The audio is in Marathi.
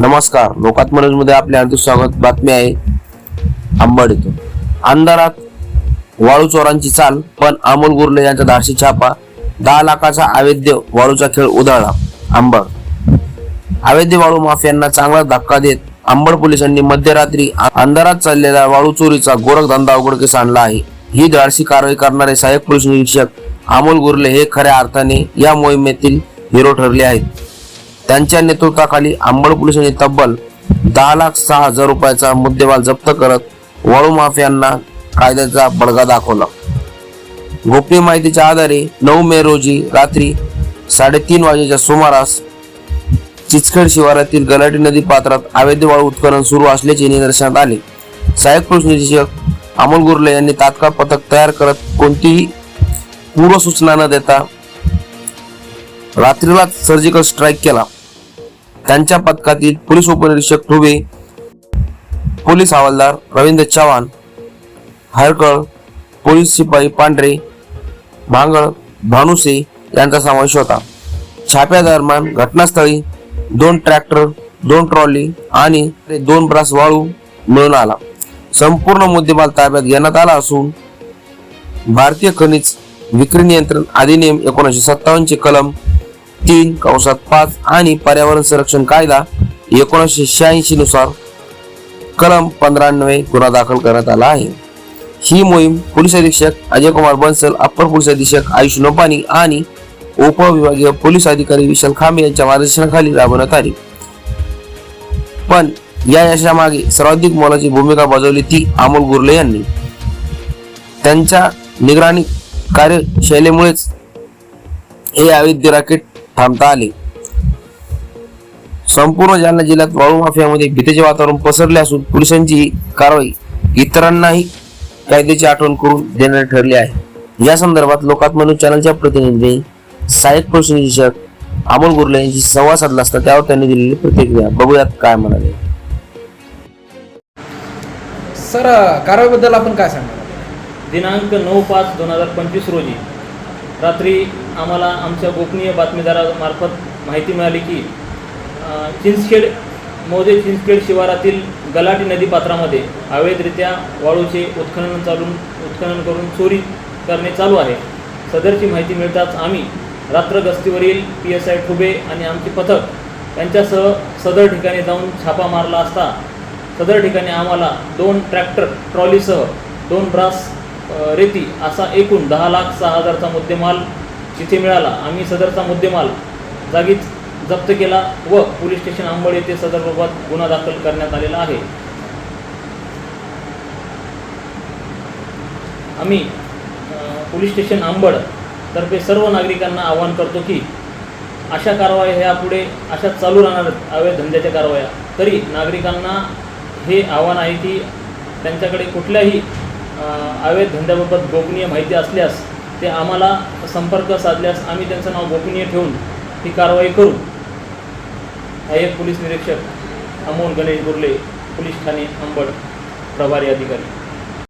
नमस्कार. लोकात मध्ये आपले हार्दिक स्वागत. बातमी आहे आंबड येथून अंधारात वाळू चोरांची चाल पण अमोल गुर्ले यांचा धाडसी छापा. दहा लाखाचा अवैध वाळूचा खेळ उधळला आंबड. अवैध वाळू माफियांना चांगला धक्का देत आंबड पोलिसांनी मध्यरात्री अंधारात चाललेला वाळू चोरीचा गोरखधंदा उघडकीस आणला आहे. ही धाडसी कारवाई करणारे सहाय्यक पोलीस निरीक्षक अमोल गुर्ले हे खऱ्या अर्थाने या मोहिमेतील हिरो ठरले आहेत. त्यांच्या नेतृत्वाखाली अंबड पोलिसांनी तब्बल दहा लाख सहा हजार रुपयाचा मुद्देमाल जप्त करत वाळू माफियांना कायद्याचा बडगा दाखवला. गोपनीय माहितीच्या आधारे नऊ मे रोजी रात्री साडेतीन वाजेच्या सुमारास चिचखेड शिवारातील गलाटी नदी पात्रात अवैध वाळू उत्खनन सुरू असल्याचे निदर्शनात आले. सहाय्यक पोलीस निरीक्षक अमोल गुर्ले यांनी तात्काळ पथक तयार करत कोणतीही पूर्वसूचना न देता रात्रीला सर्जिकल स्ट्राईक केला. त्यांच्या पथकातील पोलीस उपनिरीक्षक ठुबे पोलीस हवालदार रवींद्र चव्हाण हरकळ पोलीस शिपाई पांढरे भांगळ भानुसे यांचा समावेश होता. छाप्यादरम्यान घटनास्थळी दोन ट्रॅक्टर दोन ट्रॉली आणि दोन ब्रास वाळू मिळून आला. संपूर्ण मुद्देमाल ताब्यात घेण्यात आला असून भारतीय खनिज विक्री नियंत्रण अधिनियम एकोणीसशे सत्तावन्नचे कलम तीन कंसात पाच आणि पर्यावरण संरक्षण कायदा एकोणीसशे शहाऐंशी नुसार कलम पंधरान्नवे गुन्हा दाखल करण्यात आला आहे. ही मोहीम पोलीस अधीक्षक अजय कुमार बन्सल अप्पर पोलीस अधीक्षक आयुष नोपानी आणि उपविभागीय पोलीस अधिकारी विशाल खांबे यांच्या मार्गदर्शनाखाली राबवण्यात आली. पण या यशामागे सर्वाधिक मोलाची भूमिका बजावली ती अमोल गुर्ले यांनी. त्यांच्या निगराणी कार्यशैलीमुळेच हे अवैध राकेट थांबता आले. संपूर्ण जालना जिल्ह्यात वाळू माफियामध्ये भीतीचे वातावरण पसरले असून पोलिसांची कारवाई इतरांनाही कायद्याची आठवण करून देणारी ठरली आहे. या संदर्भात लोकात्मनु चॅनलच्या प्रतिनिधींनी सहाय्यक पोलीस निरीक्षक अमोल गुर्ले यांची संवाद साधला असता त्यावर त्यांनी दिलेली प्रतिक्रिया. बघूयात काय म्हणाले. सर कारवाईबद्दल आपण काय सांगणार? दिनांक नऊ पाच दोन हजार पंचवीस रोजी रात्री आम्हाला आमच्या गोपनीय बातमीदारामार्फत माहिती मिळाली की चिंचखेड मौजे चिंचखेड शिवारातील गलाटी नदीपात्रामध्ये अवैधरित्या वाळूचे उत्खनन चालून उत्खनन करून चोरी करणे चालू आहे. सदरची माहिती मिळताच आम्ही रात्र गस्तीवरील पी एस आय ठुबे आणि आमचे पथक यांच्यासह सदर ठिकाणी जाऊन छापा मारला असता सदर ठिकाणी आम्हाला दोन ट्रॅक्टर ट्रॉलीसह दोन ब्रास रेती असा एकूण दहा लाख सहा हजारचा मुद्देमाल तिथे मिळाला आम्ही सदरचा मुद्देमाल जागीच जप्त केला व पोलीस स्टेशन आंबड येथे सदरबाबत गुन्हा दाखल करण्यात आलेला आहे. आम्ही पोलीस स्टेशन आंबड तर्फे सर्व नागरिकांना आवाहन करतो की अशा कारवाया ह्या पुढे अशा चालू राहणार अवैध धंद्याच्या कारवाया. तरी नागरिकांना हे आव्हान आहे की त्यांच्याकडे कुठल्याही अवैध धंद्याबाबत गोपनीय माहिती असल्यास ते आम्हाला संपर्क साधल्यास आम्ही त्यांचं नाव गोपनीय ठेवून ही कारवाई करू. सहाय्यक पोलीस निरीक्षक अमोल गणेश बुर्ले पोलीस ठाणे अंबड प्रभारी अधिकारी.